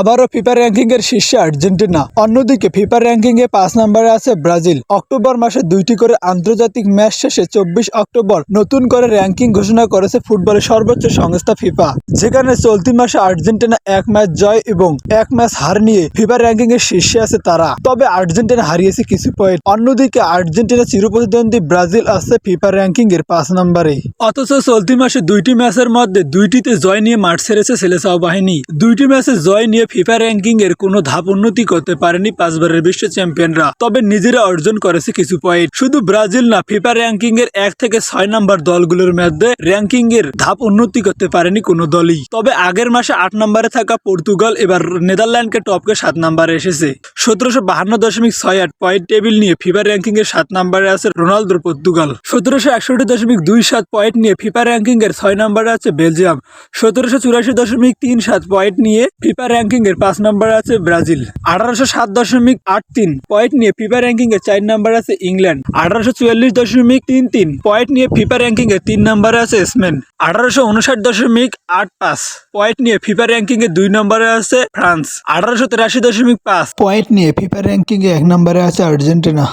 আবারও FIFA ranking এর শীর্ষে আর্জেন্টিনা। অন্যদিকে ফিফা র্যাঙ্কিং এ পাঁচ নম্বরে আছে ব্রাজিল। অক্টোবর মাসে দুইটি করে আন্তর্জাতিক ম্যাচ শেষে চব্বিশ অক্টোবর নতুন করে র্যাঙ্কিং ঘোষণা করেছে ফুটবলের সর্বোচ্চ সংস্থা ফিফা যেখানে চলতি মাসে আর্জেন্টিনা এক ম্যাচ জয় এবং এক ম্যাচ হার নিয়ে ফিফা র্যাঙ্কিং এর শীর্ষে আছে তারা। তবে আর্জেন্টিনা হারিয়েছে কিছু পয়েন্ট অন্যদিকে আর্জেন্টিনা চিরপ্রতিদ্বন্দ্বী ব্রাজিল আছে ফিফা র্যাঙ্কিং এর পাঁচ নম্বরে। অথচ চলতি মাসে দুইটি ম্যাচের মধ্যে দুইটিতে জয় নিয়ে মাঠ ছেড়েছে সেলেসাও বাহিনী। দুইটি ম্যাচে জয় নিয়ে ফিফা র্যাঙ্কিং এর কোনো ধাপ উন্নতি করতে পারেনি পাঁচবারের বিশ্ব চ্যাম্পিয়নরা। তবে নিজেরা অর্জন করেছে কিছু পয়েন্ট শুধু ব্রাজিল না, ফিফা র্যাঙ্কিং এর এক থেকে ছয় নম্বর দলগুলোর মধ্যে র্যাঙ্কিং এর ধাপ উন্নতি করতে পারেনি কোনো দলই। তবে আগের মাসে আট নম্বরে থাকা পর্তুগাল, এবার নেদারল্যান্ডকে টপকে সাত নম্বরে এসেছে। সতেরোশো বাহান্ন দশমিক ছয় আট পয়েন্ট টেবিল নিয়ে ফিফা র্যাঙ্কিং এর সাত নম্বরে আছে রোনালদোর পর্তুগাল। সতেরোশো একষট্টি দশমিক দুই সাত পয়েন্ট নিয়ে ফিফা র্যাঙ্কিং এর ছয় নম্বরে আছে বেলজিয়াম। সতেরোশো চুরাশি দশমিক তিন সাত পয়েন্ট নিয়ে ফিফা র্যাঙ্কিং এর পাঁচ নম্বরে আছে ব্রাজিল। আঠারোশো সাত দশমিক আট তিন পয়েন্ট নিয়ে ফিফা র্যাঙ্কিং এর চার নম্বর আছে ইংল্যান্ড। আঠারোশো চুয়াল্লিশ দশমিক তিন তিন পয়েন্ট নিয়ে ফিফা র্যাঙ্কিং এর তিন নম্বরে আছে স্পেন। আঠারোশো উনষাট দশমিক আট পাঁচ পয়েন্ট নিয়ে ফিফা র্যাঙ্কিং এর দুই নম্বরে আছে ফ্রান্স। আঠারোশো তিরাশি দশমিক পাঁচ পয়েন্ট নিয়ে ফিফা র্যাঙ্কিং এ এক নম্বরে আছে আর্জেন্টিনা।